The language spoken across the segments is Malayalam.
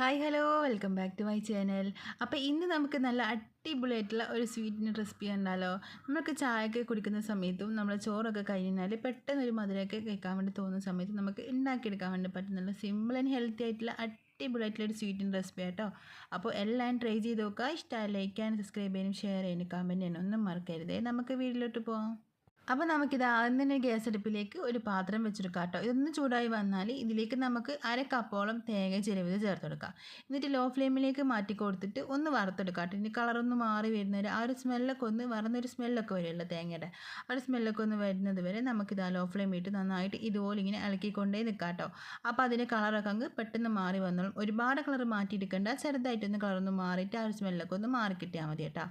Hi hello welcome back to my channel അപ്പോൾ ഇന്ന് നമുക്ക് നല്ല അടിപൊളിയായിട്ടുള്ള ഒരു സ്വീറ്റിന്റെ റെസിപ്പി ഉണ്ടല്ലോ നമുക്ക് ചായയൊക്കെ കുടിക്കുന്ന സമയത്തും നമ്മൾ ചോറൊക്കെ കഴിഞ്ഞാൽ പെട്ടെന്ന് ഒരു മധുരമൊക്കെ കഴിക്കാൻ വേണ്ടി തോന്നുന്ന സമയത്ത് നമുക്ക് ഉണ്ടാക്കിയെടുക്കാൻ വേണ്ടി പറ്റുന്ന സിമ്പിൾ ആൻഡ് ഹെൽത്തി ആയിട്ടുള്ള അടിപൊളിയായിട്ടുള്ള ഒരു സ്വീറ്റിന്റെ റെസിപ്പി ആട്ടോ. അപ്പോൾ എല്ലാം ട്രൈ ചെയ്ത് നോക്കുക. ഇഷ്ടമായി ലൈക്ക് ചെയ്യാനും സബ്സ്ക്രൈബ് ചെയ്യാനും ഷെയർ ചെയ്യാനും കമന്റ് ചെയ്യാനും ഒന്നും മറക്കരുതേ. നമുക്ക് വീട്ടിലോട്ട് പോകാം അപ്പോൾ നമുക്കിത് ആദ്യം തന്നെ ഗ്യാസ് അടുപ്പിലേക്ക് ഒരു പാത്രം വെച്ചെടുക്കാം കേട്ടോ ഇതൊന്ന് ചൂടായി വന്നാൽ ഇതിലേക്ക് നമുക്ക് അര കപ്പോളം തേങ്ങ ചിരവിത് ചേർത്ത് കൊടുക്കാം എന്നിട്ട് ലോ ഫ്ലെയിമിലേക്ക് മാറ്റി കൊടുത്തിട്ട് ഒന്ന് വറുത്തെടുക്കാം കേട്ടോ ഇനി കളറൊന്ന് മാറി വരുന്നവരെ ആ ഒരു സ്മെല്ലൊക്കെ ഒന്ന് വറന്നൊരു സ്മെല്ലൊക്കെ വരുമല്ലോ തേങ്ങയുടെ. ആ ഒരു സ്മെല്ലൊക്കെ ഒന്ന് വരുന്നത് വരെ നമുക്കിത് ആ ലോ ഫ്ലെയിം ഇട്ട് നന്നായിട്ട് ഇതുപോലെ ഇങ്ങനെ ഇളക്കിക്കൊണ്ടേ നിൽക്കാം കേട്ടോ അപ്പോൾ അതിന്റെ കളറൊക്കെ അങ്ങ് പെട്ടെന്ന് മാറി വന്നോളും. ഒരുപാട് കളർ മാറ്റിയെടുക്കേണ്ട. ചെറുതായിട്ടൊന്ന് കളറൊന്ന് മാറിയിട്ട് ആ ഒരു സ്മെല്ലൊക്കെ ഒന്ന് മാറി കിട്ടിയാൽ മതി കേട്ടോ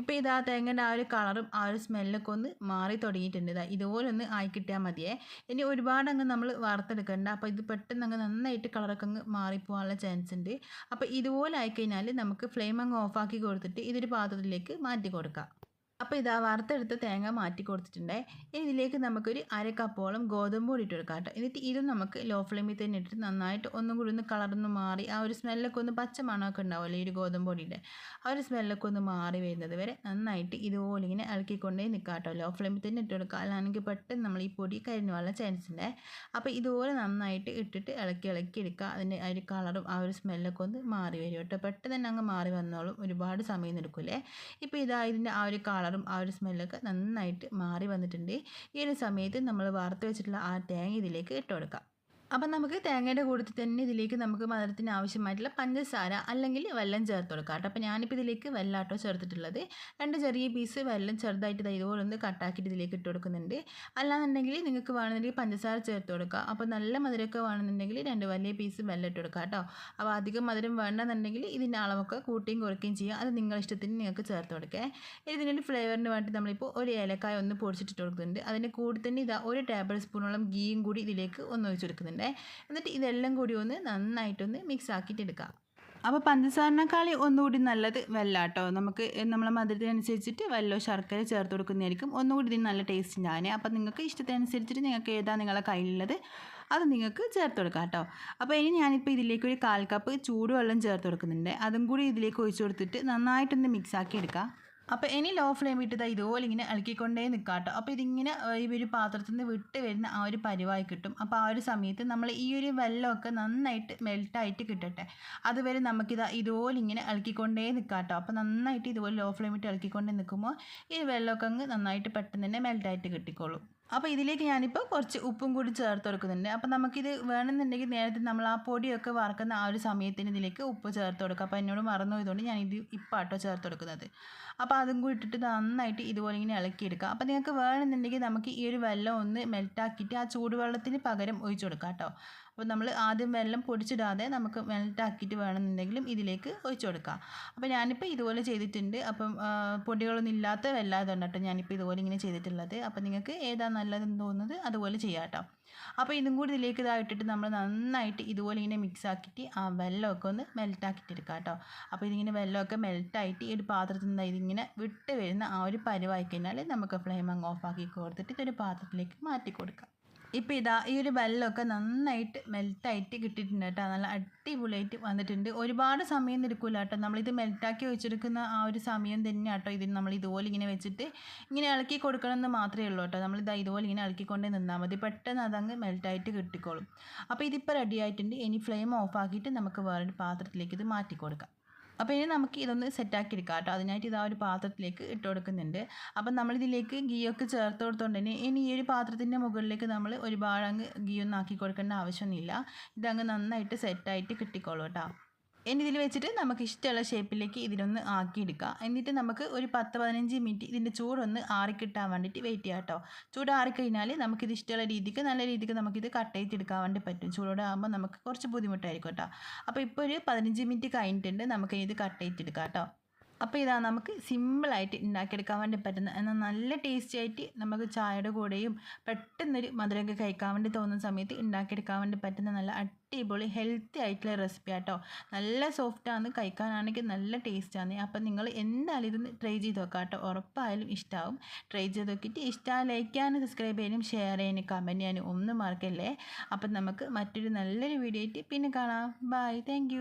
ഇപ്പോൾ ആ തേങ്ങന്റെ ആ ഒരു കളറും ആ ഒരു സ്മെല്ലൊക്കെ ഒന്ന് മാറി തുടങ്ങിയിട്ടുണ്ട്. ഇതാ ഇതുപോലെ ഒന്ന് ആയി കിട്ടിയാൽ മതിയേ. ഇനി ഒരുപാട് അങ്ങ് നമ്മൾ വാർത്തെടുക്കണ്ട അപ്പോൾ ഇത് പെട്ടെന്ന് അങ്ങ് നന്നായിട്ട് കളറൊക്കെ അങ്ങ് മാറിപ്പോകാനുള്ള ചാൻസ് ഉണ്ട്. അപ്പോൾ ഇതുപോലെ ആയിക്കഴിഞ്ഞാൽ നമുക്ക് ഫ്ലെയിം അങ്ങ് ഓഫാക്കി കൊടുത്തിട്ട് ഇതൊരു പാത്രത്തിലേക്ക് മാറ്റി കൊടുക്കാം. അപ്പോൾ ഇതാ വറുത്തെടുത്ത് തേങ്ങ മാറ്റി കൊടുത്തിട്ടുണ്ട്. ഇനി ഇതിലേക്ക് നമുക്കൊരു അര കപ്പോളം ഗോതമ്പ് പൊടി ഇട്ട് കൊടുക്കാം കേട്ടോ. എന്നിട്ട് ഇതും നമുക്ക് ലോ ഫ്ലെയിമിൽ തന്നെ ഇട്ടിട്ട് നന്നായിട്ട് ഒന്നും കൂടി ഒന്ന് കളർന്ന് മാറി ആ ഒരു സ്മെല്ലൊക്കെ ഒന്ന് പച്ച മണമൊക്കെ ഉണ്ടാവുമല്ലോ ഈ ഒരു ഗോതമ്പ് പൊടിയുടെ. ആ ഒരു സ്മെല്ലൊക്കെ ഒന്ന് മാറി വരുന്നത് വരെ നന്നായിട്ട് ഇതുപോലെ ഇങ്ങനെ ഇളക്കിക്കൊണ്ടേ നിൽക്കാം കേട്ടോ. ലോ ഫ്ലെയിമിൽ തന്നെ ഇട്ട് കൊടുക്കുക അല്ലാണെങ്കിൽ പെട്ടെന്ന് നമ്മൾ ഈ പൊടി കരിഞ്ഞു പോകാനുള്ള ചാൻസ് ഉണ്ട്. അപ്പോൾ ഇതുപോലെ നന്നായിട്ട് ഇട്ടിട്ട് ഇളക്കി ഇളക്കി എടുക്കുക അതിന്റെ ആ ഒരു കളറും ആ ഒരു സ്മെല്ലൊക്കെ ഒന്ന് മാറി വരും കേട്ടോ. പെട്ടെന്ന് തന്നെ അങ്ങ് മാറി വന്നോളും. ഒരുപാട് സമയം എടുക്കൂലേ ഇപ്പോൾ ഇതാ ഇതിന്റെ ആ ഒരു കളർ കളറും ആ ഒരു സ്മെല്ലൊക്കെ നന്നായിട്ട് മാറി വന്നിട്ടുണ്ട്. ഈ ഒരു സമയത്ത് നമ്മൾ വാർത്ത് വെച്ചിട്ടുള്ള ആ തേങ്ങ ഇതിലേക്ക് ഇട്ട് കൊടുക്കാം. അപ്പം നമുക്ക് തേങ്ങയുടെ കൂട്ടത്തിൽ തന്നെ ഇതിലേക്ക് നമുക്ക് മധുരത്തിന് ആവശ്യമായിട്ടുള്ള പഞ്ചസാര അല്ലെങ്കിൽ വെല്ലം ചേർത്ത് കൊടുക്കാം കേട്ടോ. അപ്പോൾ ഞാനിപ്പോൾ ഇതിലേക്ക് വെല്ലാട്ടോ ചേർത്തിട്ടുള്ളത്. രണ്ട് ചെറിയ പീസ് വെല്ലം ചെറുതായിട്ട് ഇതുപോലെ ഒന്ന് കട്ടാക്കിയിട്ട് ഇതിലേക്ക് ഇട്ട് കൊടുക്കുന്നുണ്ട്. അല്ലാന്നുണ്ടെങ്കിൽ നിങ്ങൾക്ക് വേണമെന്നുണ്ടെങ്കിൽ പഞ്ചസാര ചേർത്ത് കൊടുക്കുക അപ്പോൾ നല്ല മധുരമൊക്കെ വേണമെന്നുണ്ടെങ്കിൽ രണ്ട് വലിയ പീസ് വെല്ലം ഇട്ട് കേട്ടോ. അപ്പോൾ അധികം മധുരം വേണമെന്നുണ്ടെങ്കിൽ ഇതിന്റെ അളവൊക്കെ കൂട്ടിയും കുറയ്ക്കുകയും ചെയ്യുക. അത് നിങ്ങളുടെ ഇഷ്ടത്തിന് നിങ്ങൾക്ക് ചേർത്ത് കൊടുക്കുക ഇതിനൊരു ഫ്ലേവറിന് വേണ്ടി നമ്മളിപ്പോൾ ഒരു ഏലക്കായ ഒന്ന് പൊടിച്ചിട്ട് കൊടുക്കുന്നുണ്ട്. അതിന്റെ കൂടെ തന്നെ ഇതാ ഒരു ടേബിൾ സ്പൂണോളം ഗീയും കൂടി ഇതിലേക്ക് ഒന്ന് ഒഴിച്ച് കൊടുക്കുന്നുണ്ട് എന്നിട്ട് ഇതെല്ലാം കൂടി ഒന്ന് നന്നായിട്ടൊന്ന് മിക്സ് ആക്കിയിട്ട് എടുക്കാം അപ്പോൾ പഞ്ചസാരനേക്കാളി ഒന്നുകൂടി നല്ലത് വെല്ലാട്ടോ. നമുക്ക് നമ്മളെ മധുരത്തിനനുസരിച്ചിട്ട് വെല്ലോ ശർക്കര ചേർത്ത് കൊടുക്കുന്നതായിരിക്കും. ഒന്നുകൂടി ഇതിന് നല്ല ടേസ്റ്റ് ഉണ്ടാകാനേ അപ്പോൾ നിങ്ങൾക്ക് ഇഷ്ടത്തിനനുസരിച്ചിട്ട് നിങ്ങൾക്ക് ഏതാ നിങ്ങളുടെ കയ്യിലുള്ളത് അത് നിങ്ങൾക്ക് ചേർത്ത് കൊടുക്കാം കേട്ടോ അപ്പോൾ ഇനി ഞാനിപ്പോൾ ഇതിലേക്ക് ഒരു കാൽ കപ്പ് ചൂടുവെള്ളം ചേർത്ത് കൊടുക്കുന്നുണ്ട്. അതും കൂടി ഇതിലേക്ക് ഒഴിച്ചു കൊടുത്തിട്ട് നന്നായിട്ടൊന്ന് മിക്സ് ആക്കി എടുക്കാം അപ്പോൾ ഇനി ലോ ഫ്ലെയിം ഇട്ടത് ഇതുപോലെ ഇങ്ങനെ ഇളക്കിക്കൊണ്ടേ നിൽക്കാം കേട്ടോ അപ്പോൾ ഇതിങ്ങനെ ഈ ഒരു പാത്രത്തിൽ നിന്ന് വിട്ട് വരുന്ന ആ ഒരു പരിവായി കിട്ടും. അപ്പോൾ ആ ഒരു സമയത്ത് നമ്മൾ ഈ ഒരു വെള്ളമൊക്കെ നന്നായിട്ട് മെൽട്ടായിട്ട് കിട്ടട്ടെ. അതുവരെ നമുക്കിത് ഇതുപോലെ ഇങ്ങനെ ഇളക്കിക്കൊണ്ടേ നിൽക്കാം കേട്ടോ അപ്പോൾ നന്നായിട്ട് ഇതുപോലെ ലോ ഫ്ലെയിം ഇട്ട് ഇളക്കിക്കൊണ്ടേ നിൽക്കുമ്പോൾ ഈ വെള്ളമൊക്കെ അങ്ങ് നന്നായിട്ട് പെട്ടെന്ന് തന്നെ മെൽട്ടായിട്ട് കിട്ടിക്കോളും. അപ്പോൾ ഇതിലേക്ക് ഞാനിപ്പോൾ കുറച്ച് ഉപ്പും കൂടി ചേർത്ത് കൊടുക്കുന്നുണ്ട്. അപ്പോൾ നമുക്കിത് വേണമെന്നുണ്ടെങ്കിൽ നേരത്തെ നമ്മൾ ആ പൊടിയൊക്കെ വറക്കുന്ന ആ ഒരു സമയത്തിന് ഇതിലേക്ക് ഉപ്പ് ചേർത്ത് കൊടുക്കുക. അപ്പോൾ എന്നോട് മറന്നു പോയതുകൊണ്ട് ഞാൻ ഇത് ഇപ്പാട്ടോ ചേർത്ത് കൊടുക്കുന്നത്. അപ്പോൾ അതും കൂടി ഇട്ടിട്ട് നന്നായിട്ട് ഇതുപോലെ ഇങ്ങനെ ഇളക്കിയെടുക്കുക അപ്പോൾ നിങ്ങൾക്ക് വേണമെന്നുണ്ടെങ്കിൽ നമുക്ക് ഈ ഒരു വെള്ളം ഒന്ന് മെൽറ്റാക്കിയിട്ട് ആ ചൂടുവെള്ളത്തിന് പകരം ഒഴിച്ചു കൊടുക്കാം കേട്ടോ. അപ്പോൾ നമ്മൾ ആദ്യം വെള്ളം പൊടിച്ചിടാതെ നമുക്ക് മെൽറ്റാക്കിയിട്ട് വേണമെന്നുണ്ടെങ്കിലും ഇതിലേക്ക് ഒഴിച്ചു കൊടുക്കാം. അപ്പോൾ ഞാനിപ്പോൾ ഇതുപോലെ ചെയ്തിട്ടുണ്ട്. അപ്പം പൊടികളൊന്നും ഇല്ലാത്ത വെല്ലാതെ കേട്ടോ ഞാനിപ്പോൾ ഇതുപോലെ ഇങ്ങനെ ചെയ്തിട്ടുള്ളത്. അപ്പോൾ നിങ്ങൾക്ക് ഏതാ നല്ലതെന്ന് തോന്നുന്നത് അതുപോലെ ചെയ്യാം അപ്പോൾ ഇതും കൂടി ഇതിലേക്ക് ഇതായിട്ടിട്ട് നമ്മൾ നന്നായിട്ട് ഇതുപോലെ ഇങ്ങനെ മിക്സ് ആക്കിയിട്ട് ആ വെള്ളമൊക്കെ ഒന്ന് മെൽറ്റാക്കിയിട്ട് എടുക്കാം കേട്ടോ. അപ്പോൾ ഇതിങ്ങനെ വെള്ളമൊക്കെ മെൽറ്റായിട്ട് ഈ ഒരു പാത്രത്തിൽ നിന്ന് ഇതിങ്ങനെ വിട്ട് വരുന്ന ആ ഒരു പരിവായി കഴിഞ്ഞാൽ നമുക്ക് ഫ്ലെയിം അങ്ങ് ഓഫാക്കി കൊടുത്തിട്ട് ഇതൊരു പാത്രത്തിലേക്ക് മാറ്റി കൊടുക്കാം. ഇപ്പോൾ ഇതാ ഈ ഒരു വെള്ളമൊക്കെ നന്നായിട്ട് മെൽറ്റായിട്ട് കിട്ടിയിട്ടുണ്ട് കേട്ടോ. നല്ല അടിപൊളിയായിട്ട് വന്നിട്ടുണ്ട്. ഒരുപാട് സമയം എടുക്കില്ല കേട്ടോ. നമ്മളിത് മെൽറ്റാക്കി വെച്ചെടുക്കുന്ന ആ ഒരു സമയം തന്നെ കേട്ടോ ഇതിന് നമ്മൾ ഇതുപോലെ ഇങ്ങനെ വെച്ചിട്ട് ഇങ്ങനെ ഇളക്കി കൊടുക്കണമെന്ന് മാത്രമേ ഉള്ളൂ കേട്ടോ. നമ്മളിത് ഇതുപോലെ ഇങ്ങനെ ഇളക്കിക്കൊണ്ടേ നിന്നാൽ മതി. പെട്ടെന്ന് അതങ്ങ് മെൽറ്റായിട്ട് കിട്ടിക്കോളും. അപ്പോൾ ഇതിപ്പോൾ റെഡി ആയിട്ടുണ്ട്. ഇനി ഫ്ലെയിം ഓഫ് ആക്കിയിട്ട് നമുക്ക് വേറൊരു പാത്രത്തിലേക്ക് ഇത് മാറ്റി കൊടുക്കാം. അപ്പോൾ ഇനി നമുക്ക് ഇതൊന്ന് സെറ്റാക്കി എടുക്കാം കേട്ടോ. അതിനായിട്ട് ഇത് ആ ഒരു പാത്രത്തിലേക്ക് ഇട്ട് കൊടുക്കുന്നുണ്ട്. അപ്പം നമ്മളിതിലേക്ക് ഗീയൊക്കെ ചേർത്ത് കൊടുത്തോണ്ട് തന്നെ ഇനി ഈ ഒരു പാത്രത്തിന്റെ മുകളിലേക്ക് നമ്മൾ ഒരുപാട് അങ്ങ് ഗീ ഒന്നും ആക്കി കൊടുക്കേണ്ട ആവശ്യമൊന്നുമില്ല. ഇതങ്ങ് നന്നായിട്ട് സെറ്റായിട്ട് കിട്ടിക്കോളൂ കേട്ടോ. ഇനി ഇതിൽ വെച്ചിട്ട് നമുക്ക് ഇഷ്ടമുള്ള ഷേപ്പിലേക്ക് ഇതിലൊന്ന് ആക്കിയെടുക്കാം. എന്നിട്ട് നമുക്ക് ഒരു പത്ത് പതിനഞ്ച് മിനിറ്റ് ഇതിന്റെ ചൂടൊന്ന് ആറിക്കിട്ടാൻ വേണ്ടിയിട്ട് വെയിറ്റ് ചെയ്യാം കേട്ടോ ചൂട് ആറിക്കഴിഞ്ഞാൽ ഇത് ഇഷ്ടമുള്ള രീതിക്ക് നല്ല രീതിക്ക് നമുക്കിത് കട്ട് ചെയ്തെടുക്കാൻ വേണ്ടി പറ്റും. ചൂടോടെ ആകുമ്പോൾ നമുക്ക് കുറച്ച് ബുദ്ധിമുട്ടായിരിക്കും കേട്ടോ അപ്പോൾ ഇപ്പോൾ ഒരു പതിനഞ്ച് മിനിറ്റ് കഴിഞ്ഞിട്ടുണ്ട്. നമുക്ക് ഇത് കട്ട് ചെയ്തെടുക്കാം കേട്ടോ അപ്പോൾ ഇതാ നമുക്ക് സിമ്പിളായിട്ട് ഉണ്ടാക്കിയെടുക്കാൻ വേണ്ടി പറ്റുന്ന എന്നാൽ നല്ല ടേസ്റ്റി ആയിട്ട് നമുക്ക് ചായയുടെ കൂടെയും പെട്ടെന്നൊരു മധുരമൊക്കെ കഴിക്കാൻ വേണ്ടി തോന്നുന്ന സമയത്ത് ഉണ്ടാക്കിയെടുക്കാൻ വേണ്ടി പറ്റുന്ന നല്ല അടിപൊളി ഹെൽത്തി ആയിട്ടുള്ള റെസിപ്പി ആട്ടോ. നല്ല സോഫ്റ്റാണ് കഴിക്കാനാണെങ്കിൽ നല്ല ടേസ്റ്റാണ് അപ്പം നിങ്ങൾ എന്തായാലും ഇതൊന്ന് ട്രൈ ചെയ്ത് നോക്കാം കേട്ടോ ഉറപ്പായാലും ഇഷ്ടമാവും ട്രൈ ചെയ്ത് നോക്കിയിട്ട് ഇഷ്ടം ലൈക്ക് ചെയ്യാനും സബ്സ്ക്രൈബ് ചെയ്യാനും ഷെയർ ചെയ്യാനും കമന്റ് ചെയ്യാനും ഒന്നും മറക്കല്ലേ? അപ്പം നമുക്ക് മറ്റൊരു നല്ലൊരു വീഡിയോ ആയിട്ട് പിന്നെ കാണാം. Bye thank